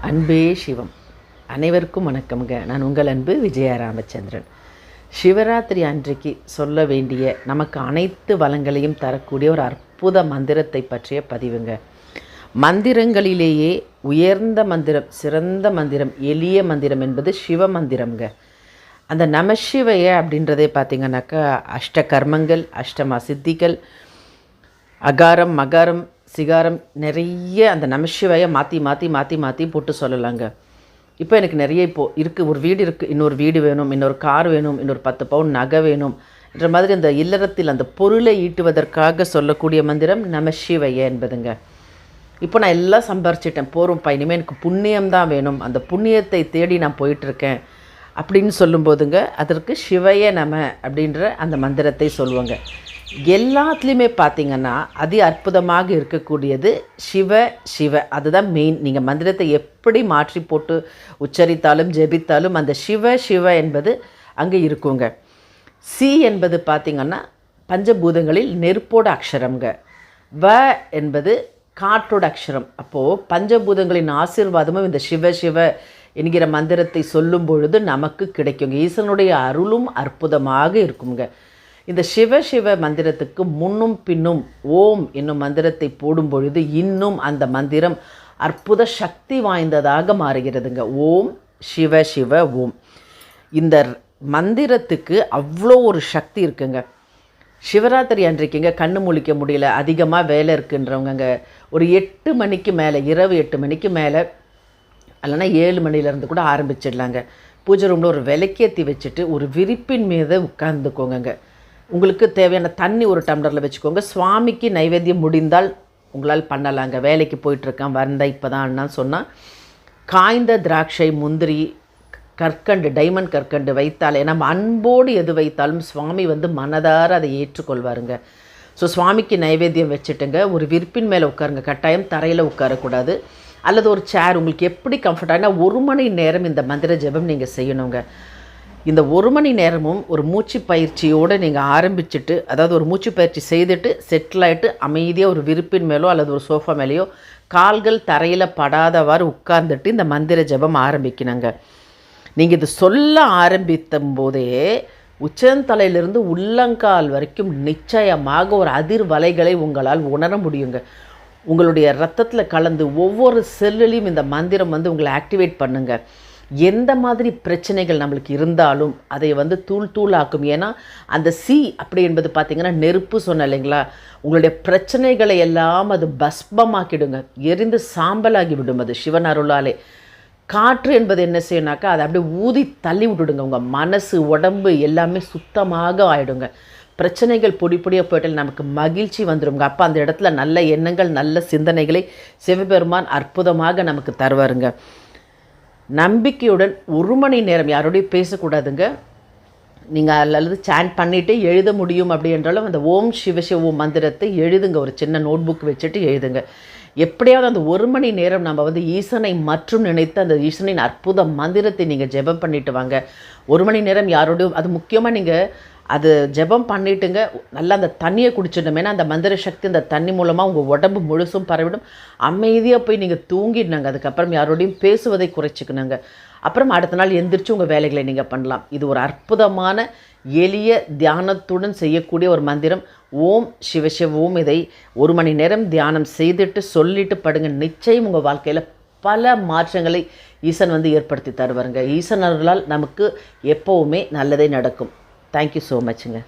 அன்பே சிவம். அனைவருக்கும் வணக்கம்ங்க. நான் உங்கள் அன்பு விஜயா ராமச்சந்திரன். சிவராத்திரி அன்றைக்கு சொல்ல வேண்டிய நமக்கு அனைத்து வளங்களையும் தரக்கூடிய ஒரு அற்புத மந்திரத்தை பற்றிய பதிவுங்க. மந்திரங்களிலேயே உயர்ந்த மந்திரம் சிறந்த மந்திரம் எளிய மந்திரம் என்பது சிவ மந்திரம்ங்க. அந்த நமசிவைய அப்படின்றதே பார்த்திங்கனாக்கா அஷ்ட கர்மங்கள் அஷ்டமா சித்திகள் அகாரம் மகாரம் சிகாரம் நிறைய அந்த நமசிவாய மாற்றி மாற்றி மாற்றி மாற்றி போட்டு சொல்லலாங்க. இப்போ எனக்கு நிறைய இப்போது இருக்குது ஒரு வீடு இருக்குது இன்னொரு வீடு வேணும். இன்னொரு கார் வேணும். இன்னொரு பத்து பவுன் நகை வேணும் என்ற மாதிரி அந்த இல்லறத்தில் அந்த பொருளை ஈட்டுவதற்காக சொல்லக்கூடிய மந்திரம் நமசிவைய என்பதுங்க. இப்போ நான் எல்லாம் சம்பாரிச்சிட்டேன். போகிறோம்ப்பா இனிமேல் எனக்கு புண்ணியம் தான் வேணும். அந்த புண்ணியத்தை தேடி நான் போயிட்டுருக்கேன் அப்படின்னு சொல்லும்போதுங்க அதற்கு சிவைய நம அப்படின்ற அந்த மந்திரத்தை சொல்லுவாங்க. எல்லாத்துலேயுமே பார்த்தீங்கன்னா அதி அற்புதமாக இருக்கக்கூடியது சிவ சிவ. அதுதான் மெயின் நீங்கள் மந்திரத்தை எப்படி மாற்றி போட்டு உச்சரித்தாலும் ஜெபித்தாலும் அந்த சிவ சிவ என்பது அங்கே இருக்குங்க. சி என்பது பார்த்திங்கன்னா பஞ்சபூதங்களில் நெருப்போட அக்ஷரம்ங்க. வ என்பது காற்றோட அக்ஷரம். அப்போது பஞ்சபூதங்களின் ஆசீர்வாதமும் இந்த சிவ சிவ என்கிற மந்திரத்தை சொல்லும் பொழுது நமக்கு கிடைக்குங்க. ஈசனுடைய அருளும் அற்புதமாக இருக்குங்க. இந்த சிவ சிவ மந்திரத்துக்கு முன்னும் பின்னும் ஓம் என்னும் மந்திரத்தை போடும் பொழுது இன்னும் அந்த மந்திரம் அற்புத சக்தி வாய்ந்ததாக மாறுகிறதுங்க. ஓம் சிவ சிவ ஓம். இந்த மந்திரத்துக்கு அவ்வளோ ஒரு சக்தி இருக்குங்க. சிவராத்திரி அன்றைக்குங்க கண்ணு முழிக்க முடியல அதிகமாக வேலை இருக்குன்றவங்கங்க. ஒரு எட்டு மணிக்கு மேலே இரவு எட்டு மணிக்கு மேலே இல்லைன்னா ஏழு மணிலேருந்து கூட ஆரம்பிச்சிடலாங்க. பூஜை ரூமில் ஒரு விளக்கேற்றி வச்சுட்டு ஒரு விரிப்பின் மீது உட்காந்துக்கோங்க உங்களுக்கு தேவையான தண்ணி ஒரு டம்ளரில் வச்சுக்கோங்க. சுவாமிக்கு நைவேத்தியம் முடிந்தால் உங்களால் பண்ணலாங்க வேலைக்கு போயிட்டுருக்கேன் வந்த இப்போ தான் சொன்னால் காய்ந்த திராட்சை முந்திரி கற்கண்டு டைமண்ட் கற்கண்டு வைத்தால் நம்ம அன்போடு எது வைத்தாலும் சுவாமி வந்து மனதார அதை ஏற்றுக்கொள்வாருங்க. ஸோ சுவாமிக்கு நைவேத்தியம் வச்சுட்டுங்க. ஒரு விற்பின் மேலே உட்காருங்க. கட்டாயம் தரையில் உட்காரக்கூடாது. அல்லது ஒரு சேர் உங்களுக்கு எப்படி கம்ஃபர்டாக ஒரு மணி நேரம் இந்த மந்திர ஜெபம் நீங்கள் செய்யணுங்க. இந்த ஒரு மணி நேரமும் ஒரு மூச்சு பயிற்சியோடு நீங்கள் ஆரம்பிச்சுட்டு அதாவது ஒரு மூச்சு பயிற்சி செய்துட்டு செட்டில் ஆகிட்டு அமைதியாக ஒரு விருப்பின் மேலோ அல்லது ஒரு சோஃபா மேலேயோ கால்கள் தரையில் படாதவாறு உட்கார்ந்துட்டு இந்த மந்திர ஜெபம் ஆரம்பிக்கணுங்க. நீங்கள் இது சொல்ல ஆரம்பித்த போதே உச்சந்தலையிலிருந்து உள்ளங்கால் வரைக்கும் நிச்சயமாக ஒரு அதிர்வலைகளை உங்களால் உணர முடியுங்க. உங்களுடைய ரத்தத்தில் கலந்து ஒவ்வொரு செல்லுலையும் இந்த மந்திரம் வந்து உங்களை ஆக்டிவேட் பண்ணுங்கள் எந்த மாதிரி பிரச்சனைகள் நம்மளுக்கு இருந்தாலும் அதை வந்து தூள் தூளாக்கும் ஏன்னா அந்த சி அப்படி என்பது பார்த்திங்கன்னா நெருப்பு சொன்ன இல்லைங்களா? உங்களுடைய பிரச்சனைகளை எல்லாம் அது பஸ்பமாக்கிடுங்க எரிந்து சாம்பலாகி விடும் அது சிவன் அருளாலே. காற்று என்பது என்ன செய்யணாக்கா அதை அப்படியே ஊதி தள்ளி விட்டுடுங்க. உங்கள் மனசு உடம்பு எல்லாமே சுத்தமாக ஆகிடுங்க பிரச்சனைகள் பொடி பொடியாக போயிட்டால் நமக்கு மகிழ்ச்சி வந்துடுங்க அப்போ அந்த இடத்துல நல்ல எண்ணங்கள் நல்ல சிந்தனைகளை சிவபெருமான் அற்புதமாக நமக்கு தருவாருங்க. நம்பிக்கையுடன் ஒரு மணி நேரம் யாரோடையும் பேசக்கூடாதுங்க. நீங்கள் அல்லது சேண்ட் பண்ணிவிட்டு எழுத முடியும் அப்படி என்றாலும் அந்த ஓம் சிவசிவ ஓம் மந்திரத்தை எழுதுங்க. ஒரு சின்ன நோட் புக் வச்சுட்டு எழுதுங்க. எப்படியாவது அந்த ஒரு மணி நேரம் நம்ம வந்து ஈசனை மற்றும் நினைத்து அந்த ஈசனின் அற்புத மந்திரத்தை நீங்கள் ஜெபம் பண்ணிட்டு வாங்க. ஒரு மணி நேரம் யாரோடையும் அது முக்கியமாக நீங்கள் அது ஜெபம் பண்ணிட்டுங்க நல்லா அந்த தண்ணியை குடிச்சிடணும் ஏன்னா அந்த மந்திர சக்தி அந்த தண்ணி மூலமாக உங்கள் உடம்பு முழுசும் பரவிடும். அமைதியாக போய் நீங்கள் தூங்கிடணுங்க அதுக்கப்புறம் யாரோடையும் பேசுவதை குறைச்சிக்கணுங்க. அப்புறம் அடுத்த நாள் எந்திரிச்சு உங்கள் வேலைகளை நீங்கள் பண்ணலாம். இது ஒரு அற்புதமான எளிய தியானத்துடன் செய்யக்கூடிய ஒரு மந்திரம். ஓம் சிவசிவ ஓம் இதை ஒரு மணி நேரம் தியானம் செய்துட்டு சொல்லிட்டு படுங்க. நிச்சயம் உங்கள் வாழ்க்கையில் பல மாற்றங்களை ஈசன் வந்து ஏற்படுத்தி தருவாருங்க. ஈசன் நமக்கு எப்போவுமே நல்லதே நடக்கும். Thank you so மச்சுங்க